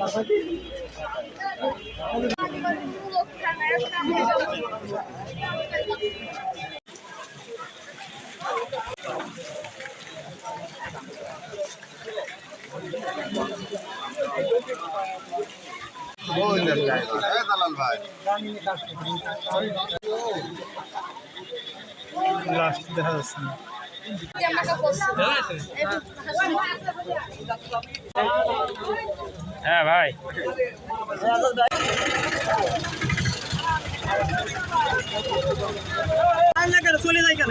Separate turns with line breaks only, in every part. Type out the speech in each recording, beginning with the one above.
Rasuli last দেখা যাচ্ছে না।
হ্যাঁ ভাই।
চলে যাই কেন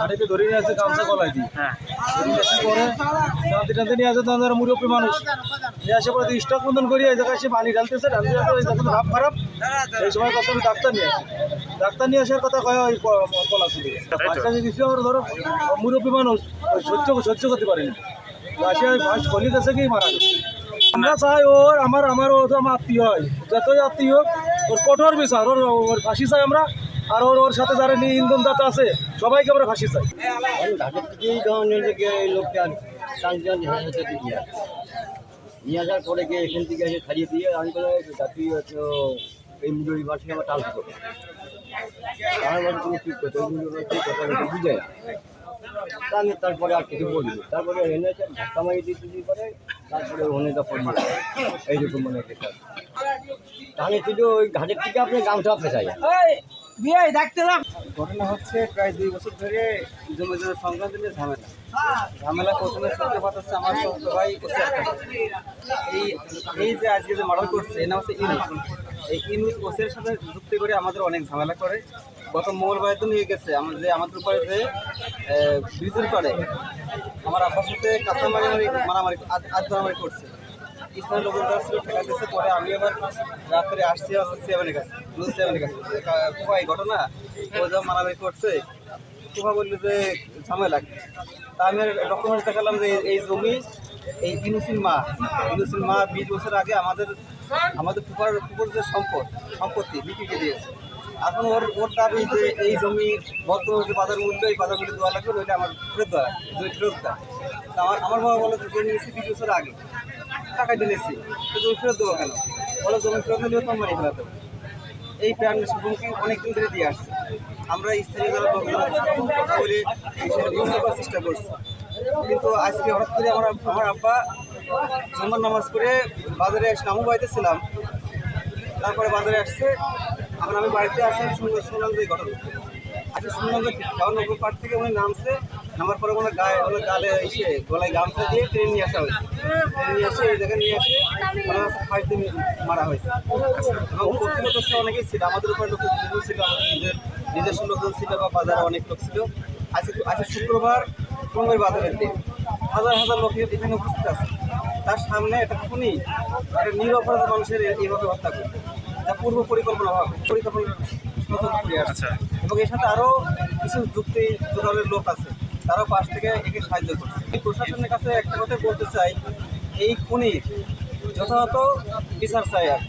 গাড়িতে ধরে নিয়ে আসে গামছা গলায় দিই।
হ্যাঁ।
পরে টানতে টানতে নিয়ে আসে তখন মুরব্বী মানুষ। নিয়ে আসে পরে স্টক বন্ধন করি এই জায়গায় সে পানি ঢালতেছে ঢালতে ওই যখন ভাব খারাপ। এই সময় কত আমি ডাক্তার নিয়ে আসি। ডাক্তার নিয়ে আসার কথা কয় ওই কলা ছিল বাচ্চা যে দিচ্ছিল ওর ধরো মুরব্বী মানুষ ওই সহ্য সহ্য করতে পারেনি আসে ওই ফার্স্ট খলি গেছে কি মারা গেছে। আমরা চাই ওর আমার আমার ও আমার আত্মীয় হয়। যতই আত্মীয় হোক ওর কঠোর বিচার ওর ওর ফাঁসি চাই আমরা। আর ওর ওর সাথে যারা নিয়ে ইন্ধন দাতা আছে সবাইকে আমরা ফাঁসি চাই।
নিয়ে আসার পরে গিয়ে এখান থেকে এসে ছাড়িয়ে দিয়ে আমি কোনো জাতি তো এই মুজুরি মাঠে আমার টাল করব। আমার বাড়ি তুমি ঠিক করতে ওই মুজুরি ঠিক কথা বুঝে না। তা আমি তারপরে আর কিছু বলি তারপরে এনেছে ধাক্কা মারি দিয়ে দিদি করে তারপরে তো পড়ি এইরকম মানে। তাহলে শুধু ওই ঘাটের থেকে আপনি গামছা আপনি চাই
ঘটনা হচ্ছে প্রায় দুই বছর ধরে জমি জমি সংক্রান্ত নিয়ে ঝামেলা। ঝামেলা প্রথমে সূত্রপাত হচ্ছে আমার ছোট ভাই এই এই যে আজকে যে মার্ডার করছে নাম হচ্ছে ইনুস। এই ইনুস ওসির সাথে যুক্তি করে আমাদের অনেক ঝামেলা করে। গত মঙ্গলবার তো নিয়ে গেছে, আমার যে আমাদের উপরে যে বিদ্যুৎ করে, আমার আব্বার সাথে কাঁচা মারি মারি মারামারি আজ মারামারি করছে। স্থানীয় লোকজন ছিল ঠেকা দিয়েছে পরে আমি আবার রাত্রে আসছি আসছি সেভেনের কাছে নিউজ সেভেনের কাছে। খুব এই ঘটনা, ও যা মারামারি করছে, কুফা বলল যে ঝামেলা তা আমি ডকুমেন্টস দেখালাম যে এই জমি এই ইনুসিন মা ইনুসিন মা বিশ বছর আগে আমাদের আমাদের পুকুর পুকুর যে সম্পদ, সম্পত্তি বিক্রিকে দিয়েছে। এখন ওর ওর দাবি যে এই জমি বর্তমান যে বাজার মূল্য, এই বাজার মূল্য দেওয়া লাগবে, ওইটা আমার ফেরত দেওয়া লাগবে ফেরত দেওয়া আমার আমার বাবা বলে যে নিয়েছি বিশ বছর আগে। টাকা দিয়েছি তো জমি ফেরত দেবো কেন? বলে জমি ফেরত দিলে তো মারি দেবো। এই প্ল্যান হুমকি অনেকদিন ধরে দিয়ে আসছে। আমরা স্থানীয় যারা কথা বলে বুঝতে পারার চেষ্টা করছি। কিন্তু আজকে হঠাৎ করে আমার আমার আব্বা জুম্মার নামাজ করে বাজারে আসলে আমি বাড়িতে ছিলাম তারপরে বাজারে আসছে। এখন আমি বাড়িতে আসি আমি শুনলাম শুনলাম যে ঘটনা। আচ্ছা শুনলাম যে নগর পার্ক থেকে উনি নামছে। নামার পরে ওনার গায়ে ওনার গালে এসে গলায় গামছা দিয়ে ট্রেন নিয়ে আসা হয়েছে। ট্রেন নিয়ে এসে এই জায়গায় নিয়ে এসে ওনার দিয়ে মারা হয়েছে। এবং প্রতিমত অনেকেই ছিল। আমাদের উপরে লোক ছিল আমাদের নিজের নিজস্ব লোকজন ছিল বা বাজারে অনেক লোক ছিল। আজকে আজকে শুক্রবার পনেরোই বাজারের দিন। হাজার হাজার লোক এখানে উপস্থিত আছে। তার সামনে একটা খুনি একটা নিরপরাধ মানুষের এইভাবে হত্যা করে যা পূর্ব পরিকল্পনা ভাবে পরিকল্পনা আসছে। এবং এর সাথে আরও কিছু যুক্তি জোগাড়ের লোক আছে। তারাও পাশ থেকে একে সাহায্য করছে। প্রশাসনের কাছে একটা কথা বলতে চাই, এই খুনির যথাযথ বিচার চাই আর